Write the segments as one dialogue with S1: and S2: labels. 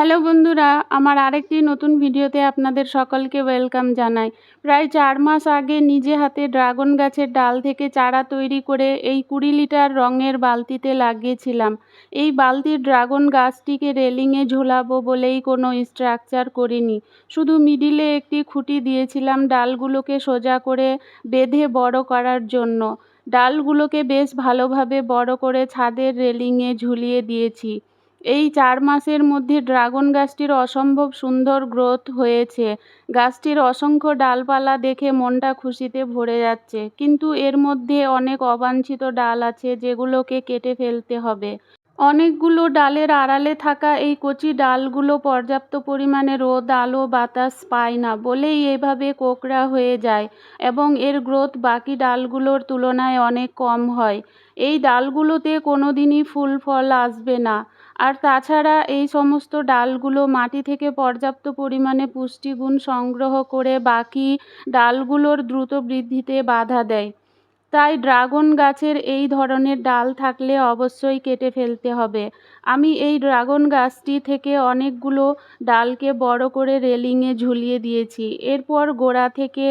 S1: Hello বন্ধুরা, আমার আরেকটি নতুন ভিডিওতে আপনাদের সকলকে ওয়েলকাম জানাই। প্রায় চার মাস আগে নিজে হাতে ড্রাগন গাছের ডাল থেকে চারা তৈরি করে এই কুড়ি লিটার রঙের বালতিতে লাগিয়েছিলাম। এই বালতির ড্রাগন গাছটিকে রেলিংয়ে ঝোলাবো বলেই কোনো স্ট্রাকচার করিনি। শুধু মিডিলে একটি খুঁটি দিয়েছিলাম ডালগুলোকে সোজা করে বেঁধে বড় করার জন্য। ডালগুলোকে বেশ ভালোভাবে বড় করে ছাদের রেলিংয়ে ঝুলিয়ে দিয়েছি। এই চার মাসের মধ্যে ড্রাগন গাছটির অসম্ভব সুন্দর গ্রোথ হয়েছে। গাছটির অসংখ্য ডালপালা দেখে মনটা খুশিতে ভরে যাচ্ছে। কিন্তু এর মধ্যে অনেক অবাঞ্ছিত ডাল আছে যেগুলোকে কেটে ফেলতে হবে। অনেকগুলো ডালের আড়ালে থাকা এই কচি ডালগুলো পর্যাপ্ত পরিমাণে রোদ, আলো, বাতাস পায় না বলেই এভাবে কোকড়া হয়ে যায় এবং এর গ্রোথ বাকি ডালগুলোর তুলনায় অনেক কম হয়। এই ডালগুলোতে কোনো দিনই ফুল, ফল আসবে না। আর তাছাড়া এই সমস্ত ডালগুলো মাটি থেকে পর্যাপ্ত পরিমাণে পুষ্টিগুণ সংগ্রহ করে বাকি ডালগুলোর দ্রুত বৃদ্ধিতে বাধা দেয়। তাই ড্রাগন গাছের এই ধরনের ডাল থাকলে অবশ্যই কেটে ফেলতে হবে। আমি এই ড্রাগন গাছটি থেকে অনেকগুলো ডালকে বড় করে রেলিংয়ে ঝুলিয়ে দিয়েছি। এরপর গোড়া থেকে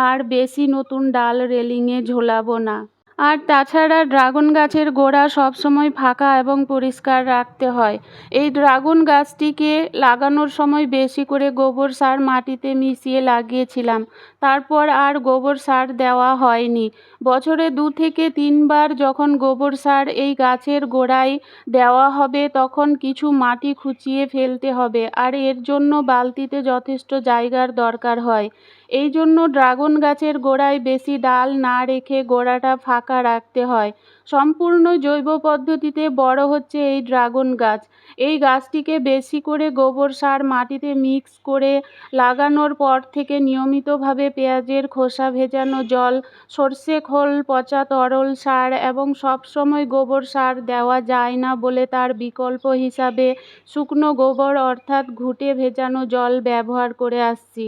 S1: আর বেশি নতুন ডাল রেলিংয়ে ঝোলাবো না। আর তাছাড়া ড্রাগন গাছের গোড়া সবসময় ফাঁকা এবং পরিষ্কার রাখতে হয়। এই ড্রাগন গাছটিকে লাগানোর সময় বেশি করে গোবর সার মাটিতে মিশিয়ে লাগিয়েছিলাম। তারপর আর গোবর সার দেওয়া হয়নি। বছরে দু থেকে তিনবার যখন গোবর সার এই গাছের গোড়ায় দেওয়া হবে, তখন কিছু মাটি খুঁচিয়ে ফেলতে হবে, আর এর জন্য বালতিতে যথেষ্ট জায়গার দরকার হয়। এই জন্য ড্রাগন গাছের গোড়ায় বেশি ডাল না রেখে গোড়াটা ফাঁকা রাখতে হয়। সম্পূর্ণ জৈব পদ্ধতিতে বড় হচ্ছে এই ড্রাগন গাছ। এই গাছটিকে বেশি করে গোবর সার মাটিতে মিক্স করে লাগানোর পর থেকে নিয়মিতভাবে পেঁয়াজের খোসা ভেজানো জল, সর্ষে খোল, পচা তরল সার এবং সবসময় গোবর সার দেওয়া যায় না বলে তার বিকল্প হিসাবে শুকনো গোবর অর্থাৎ ঘুঁটে ভেজানো জল ব্যবহার করে আসছি।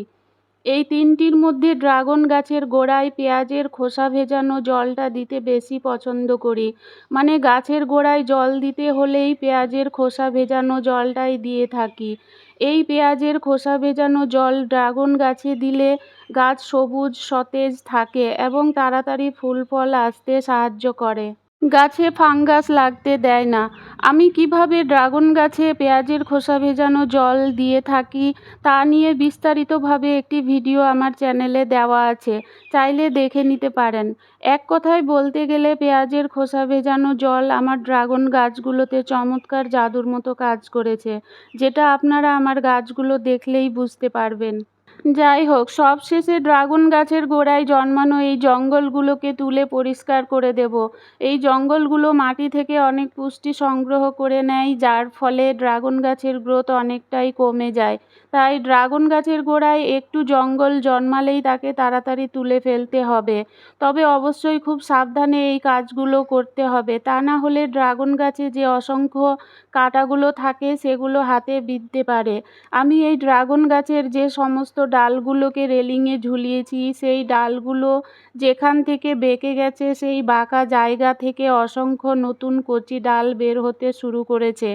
S1: এই তিনটির মধ্যে ড্রাগন গাছের গোড়ায় পেঁয়াজের খোসা ভেজানো জলটা দিতে বেশি পছন্দ করি। মানে গাছের গোড়ায় জল দিতে হলেই পেঁয়াজের খোসা ভেজানো জলটাই দিয়ে থাকি। এই পেঁয়াজের খোসা ভেজানো জল ড্রাগন গাছে দিলে গাছ সবুজ, সতেজ থাকে এবং তাড়াতাড়ি ফুল ফল আসতে সাহায্য করে। গাছে ফাঙ্গাস লাগতে দেয় না। আমি কীভাবে ড্রাগন গাছে পেঁয়াজের খোসা ভেজানো জল দিয়ে থাকি, তা নিয়ে বিস্তারিতভাবে একটি ভিডিও আমার চ্যানেলে দেওয়া আছে, চাইলে দেখে নিতে পারেন। এক কথায় বলতে গেলে পেঁয়াজের খোসা ভেজানো জল আমার ড্রাগন গাছগুলোতে চমৎকার জাদুর মতো কাজ করেছে, যেটা আপনারা আমার গাছগুলো দেখলেই বুঝতে পারবেন। যাই হোক, সবশেষে ড্রাগন গাছের গোড়ায় জন্মানো এই জঙ্গলগুলোকে তুলে পরিষ্কার করে দেব। এই জঙ্গলগুলো মাটি থেকে অনেক পুষ্টি সংগ্রহ করে নেয়, যার ফলে ড্রাগন গাছের গ্রোথ অনেকটাই কমে যায়। তাই ড্রাগন গাছের গোড়ায় একটু জঙ্গল জন্মালেই তাকে তাড়াতাড়ি তুলে ফেলতে হবে। তবে অবশ্যই খুব সাবধানে এই কাজগুলো করতে হবে। তা না হলে ড্রাগন গাছে যে অসংখ্য কাঁটাগুলো থাকে, সেগুলো হাতে বিঁধতে পারে। আমি এই ড্রাগন গাছের যে সমস্ত ডালগুলোকে রেলিংয়ে ঝুলিয়েছি। সেই ডালগুলো যেখান থেকে বেঁকে গেছে, সেই বাঁকা জায়গা থেকে অসংখ্য নতুন কচি ডাল বের হতে শুরু করেছে।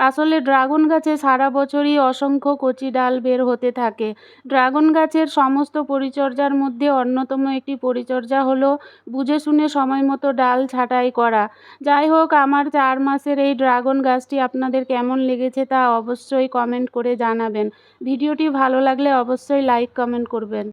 S1: আসলে ড্রাগন গাছে সারা বছরই অসংখ্য কচি ডাল বের হতে থাকে। ড্রাগন গাছের সমস্ত পরিচর্যার মধ্যে অন্যতম একটি পরিচর্যা হলো বুঝে শুনে সময় মতো ডাল ছাঁটাই করা। যাই হোক, আমার চার মাসের এই ড্রাগন গাছটি আপনাদের কেমন লেগেছে তা অবশ্যই কমেন্ট করে জানাবেন। ভিডিওটি ভালো লাগলে অবশ্যই লাইক, কমেন্ট করবেন।